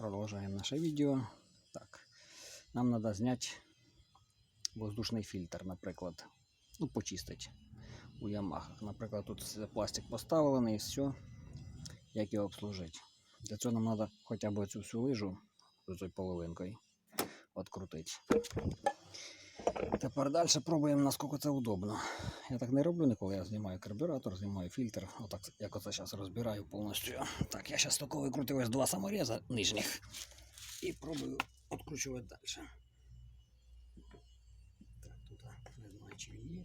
Продолжаем наше видео. Так, нам треба зняти воздушний фільтр, наприклад. Ну, почистити у Ямахах. Наприклад, тут пластик поставлений і все. Як його обслужити. Для цього нам треба хоча б цю всю лижу з половинкою відкрутити. Тепер далі пробуємо, наскільки це удобно. Я так не роблю ніколи. Я знімаю карбюратор, знімаю фільтр. Отак, як оце зараз розбираю повністю. Так, я зараз тільки викрутив ось два саморіза нижніх. І пробую відкручувати далі. Так, тут не знаю, чи він є.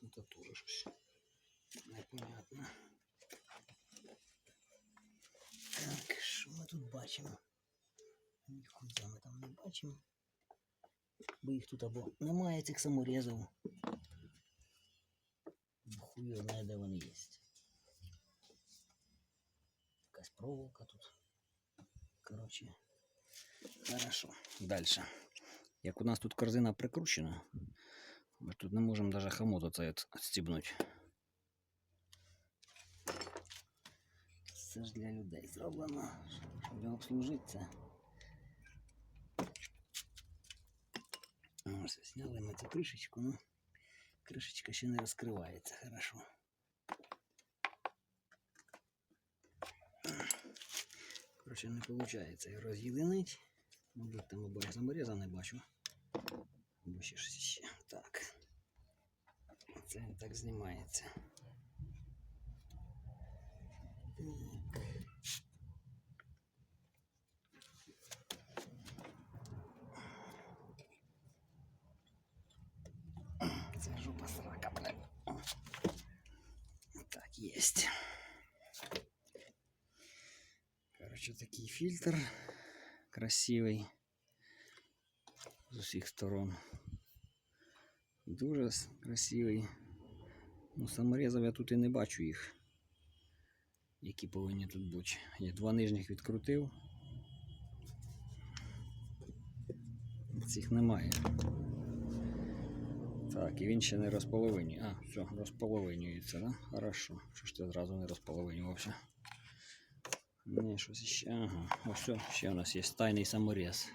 Тут теж щось непонятно. Так, що ми тут бачимо? Ніхуя ми там не бачимо. Бо їх тут або немає цих саморезів. Бо Хуй знає, де вони є. Якась проволока тут. Коротше. Хорошо. Дальше. Як у нас тут корзина прикручена, ми тут не можемо навіть хомут оцей от стібнути. Це ж для людей зроблено, щоб обслужити Ось зняли ми цю кришечку, ну кришечка ще не розкривається хорошо. Коротше, не виходить його роз'єдинити. Мабуть, там обоє саморіза не бачу. Або ще щось ще. Так. Це так знімається. Так. Це жопа срака, блядь. Есть. Короче, такий фільтр красивий з усіх сторон. Дуже красивий. Ну, саморезів я тут і не бачу їх, які повинні тут бути. Я два нижніх відкрутив. Цих немає. Так, і він ще не розполовинює. А, все, розполовинюється, да? Хорошо. Що ж ти одразу не розполовинювався? Ні, щось ще. Ага. Ось все, ще у нас є тайний саморез.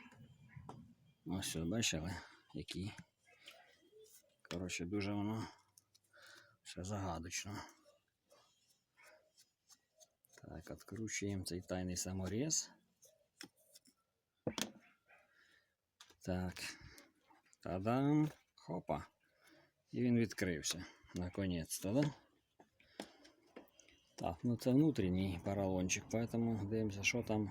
Ось все, бачили, який. Коротше, дуже воно все загадочно. Так, відкручуємо цей тайний саморез. Так. Та-дам! Хопа. І він відкрився. Наконець-то, да? Так, ну це внутрішній поролончик, поэтому дивимося, що там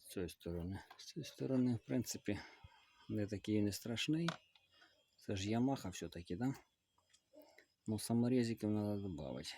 з цієї сторони. З цієї сторони, в принципі, не такий і не страшний. Це ж Ямаха все-таки, да? Ну, саморезиків треба додати.